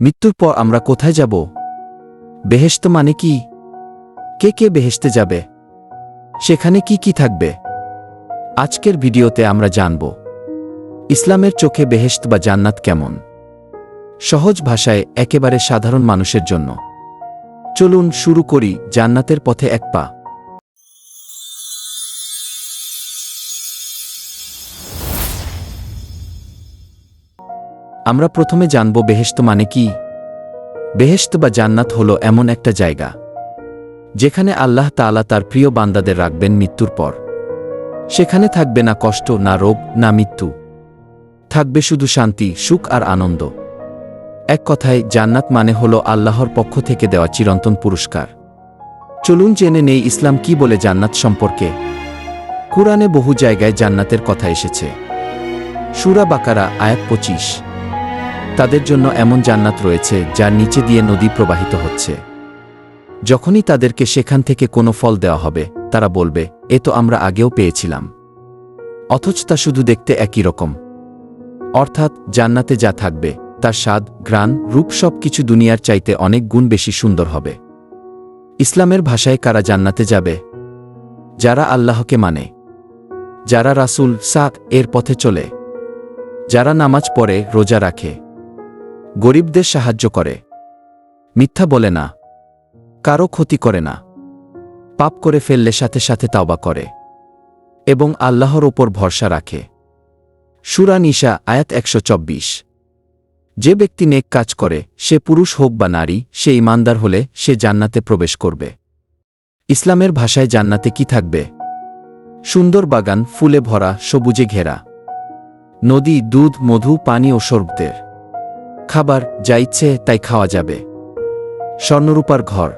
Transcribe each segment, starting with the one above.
মৃত্যুর পর আমরা কোথায় যাব? বেহেস্ত মানে কি? কে কে বেহেশতে যাবে? সেখানে কি কি থাকবে? আজকের ভিডিওতে আমরা জানব, ইসলামের চোখে বেহেশত বা জান্নাত কেমন? সহজ ভাষায়, একেবারে সাধারণ মানুষের জন্য। চলুন শুরু করি জান্নাতের পথে এক পা। আমরা প্রথমে জানব বেহেস্ত মানে কি? বেহেস্ত বা জান্নাত হল এমন একটা জায়গা, যেখানে আল্লাহ তাআলা তার প্রিয় বান্দাদের রাখবেন মৃত্যুর পর। সেখানে থাকবে না কষ্ট, না রোগ, না মৃত্যু। থাকবে শুধু শান্তি, সুখ আর আনন্দ। এক কথায়, জান্নাত মানে হল আল্লাহর পক্ষ থেকে দেওয়া চিরন্তন পুরস্কার। চলুন জেনে নেই ইসলাম কি বলে জান্নাত সম্পর্কে। কুরআনে বহু জায়গায় জান্নাতের কথা এসেছে। সুরা বাকারা, আয়াত পঁচিশ। তাদের জন্য এমন জান্নাত রয়েছে যার নিচে দিয়ে নদী প্রবাহিত হচ্ছে। যখনই তাদেরকে সেখান থেকে কোনো ফল দেওয়া হবে, তারা বলবে, এ তো আমরা আগেও পেয়েছিলাম। অথচ তা শুধু দেখতে একই রকম। অর্থাৎ জান্নাতে যা থাকবে, তার স্বাদ, ঘ্রাণ, রূপ সব কিছু দুনিয়ার চাইতে অনেক গুণ বেশি সুন্দর হবে। ইসলামের ভাষায় কারা জান্নাতে যাবে? যারা আল্লাহকে মানে। যারা রাসূল সাক এর পথে চলে। যারা নামাজ পড়ে, রোজা রাখে। গরিবদের সাহায্য করে। মিথ্যা বলে না। কারও ক্ষতি করে না। পাপ করে ফেললে সাথে সাথে তাওবা করে। এবং আল্লাহর ওপর ভরসা রাখে। সুরা নিশা আয়াত একশো চব্বিশ। যে ব্যক্তি নেক কাজ করে, সে পুরুষ হোক বা নারী, সে ইমানদার হলে সে জান্নাতে প্রবেশ করবে। ইসলামের ভাষায় জান্নাতে কি থাকবে? সুন্দর বাগান, ফুলে ভরা, সবুজে ঘেরা। নদী, দুধ, মধু, পানি ও সর্বদের। খাবার, যা ইচ্ছে, তাই খাওয়া যাবে। স্বর্ণরূপার ঘর।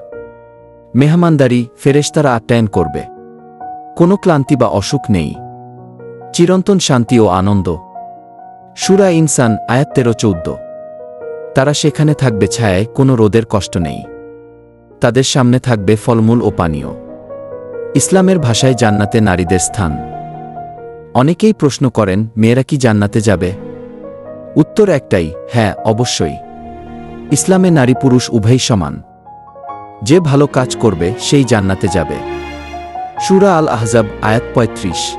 মেহমানদারি, ফেরেশতারা আপ্যায়ন করবে। কোনো ক্লান্তি বা অসুখ নেই। চিরন্তন শান্তি ও আনন্দ। সুরা ইনসান, আয়াত তেরো চৌদ্দ। তারা সেখানে থাকবে ছায়ায়, কোনো রোদের কষ্ট নেই। তাদের সামনে থাকবে ফলমূল ও পানীয়। ইসলামের ভাষায় জান্নাতে নারীদের স্থান। অনেকেই প্রশ্ন করেন, মেয়েরা কি জান্নাতে যাবে? উত্তর একটাই হ্যাঁ অবশ্যই। ইসলামে নারী পুরুষ উভয়ই সমান। যে ভালো কাজ করবে, সেই জান্নাতে যাবে। সুরা আল আহজাব আয়াত পঁয়ত্রিশ।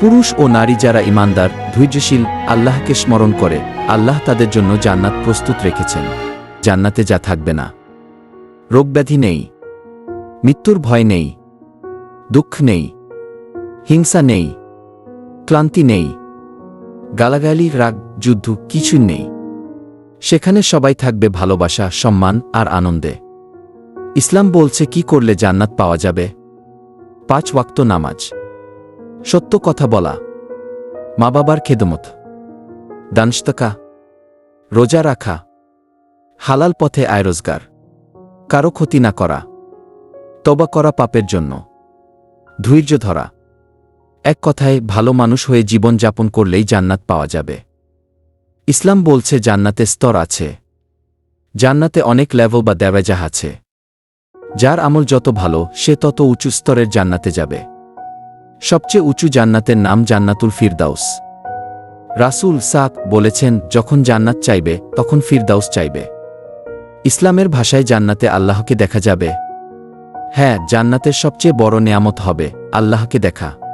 পুরুষ ও নারী যারা ইমানদার ধৈর্যশীল, আল্লাহকে স্মরণ করে, আল্লাহ তাদের জন্য জান্নাত প্রস্তুত রেখেছেন। জান্নাতে যা থাকবে না। রোগব্যাধি নেই। মৃত্যুর ভয় নেই। দুঃখ নেই। হিংসা নেই। ক্লান্তি নেই। গালাগালি, রাগ, যুদ্ধ কিছুই নেই। সেখানে সবাই থাকবে ভালোবাসা, সম্মান আর আনন্দে। ইসলাম বলছে, কি করলে জান্নাত পাওয়া যাবে? পাঁচ ওয়াক্ত নামাজ। সত্য কথা বলা। মা বাবার খেদমত। দানস্তকা রোজা রাখা। হালাল পথে আয় রোজগার। কারও ক্ষতি না করা। তবা করা পাপের জন্য। ধৈর্য ধরা। এক কথায়, ভালো মানুষ হয়ে জীবন যাপন করলেই জান্নাত পাওয়া যাবে। ইসলাম বলছে, জান্নাতে স্তর আছে। জান্নাতে অনেক লেভেল বা দেওয়াজাহ আছে। যার আমল যত ভালো, সে তত উঁচু স্তরের জান্নাতে যাবে। সবচেয়ে উঁচু জান্নাতের নাম জান্নাতুল ফিরদাউস। রাসুল সাক বলেছেন, যখন জান্নাত চাইবে, তখন ফিরদাউস চাইবে। ইসলামের ভাষায় জান্নাতে আল্লাহকে দেখা যাবে। হ্যাঁ জান্নাতের সবচেয়ে বড় নেয়ামত হবে, আল্লাহকে দেখা।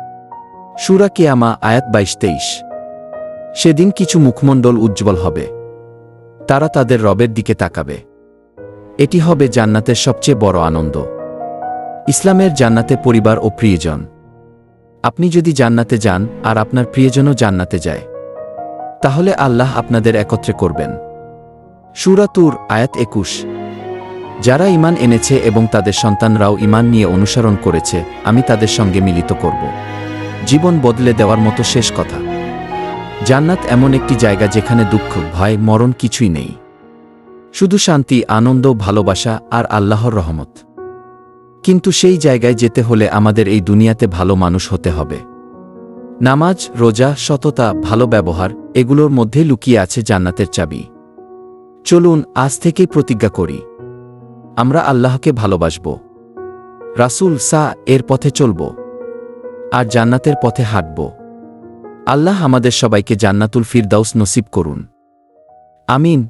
সুরা কেয়ামা আয়াত বাইশ তেইশ। সেদিন কিছু মুখমণ্ডল উজ্জ্বল হবে। তারা তাদের রবের দিকে তাকাবে। এটি হবে জান্নাতের সবচেয়ে বড় আনন্দ। ইসলামের জান্নাতে পরিবার ও প্রিয়জন। আপনি যদি জান্নাতে যান আর আপনার প্রিয়জনও জান্নাতে যায়, তাহলে আল্লাহ আপনাদের একত্রে করবেন। সুরাতুর আয়াত একুশ। যারা ইমান এনেছে এবং তাদের সন্তানরাও ইমান নিয়ে অনুসরণ করেছে, আমি তাদের সঙ্গে মিলিত করব। জীবন বদলে দেওয়ার মতো শেষ কথা। জান্নাত এমন একটি জায়গা যেখানে দুঃখ, ভয়, মরণ কিছুই নেই। শুধু শান্তি, আনন্দ, ভালোবাসা আর আল্লাহর রহমত। কিন্তু সেই জায়গায় যেতে হলে আমাদের এই দুনিয়াতে ভালো মানুষ হতে হবে। নামাজ, রোজা, সততা, ভালো ব্যবহার, এগুলোর মধ্যে লুকিয়ে আছে জান্নাতের চাবি। চলুন আজ থেকেই প্রতিজ্ঞা করি। আমরা আল্লাহকে ভালোবাসব। রাসূল সা এর পথে চলব। আর জান্নাতের পথে হাঁটব। আল্লাহ আমাদের সবাইকে জান্নাতুল ফিরদাউস নসিব করুন। আমিন।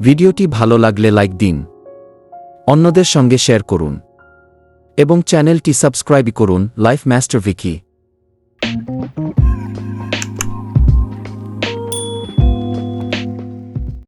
ভিডিওটি ভালো লাগলে লাইক দিন। অন্যদের সঙ্গে শেয়ার করুন। এবং চ্যানেলটি সাবস্ক্রাইব করুন লাইফ মাস্টার ভিকি।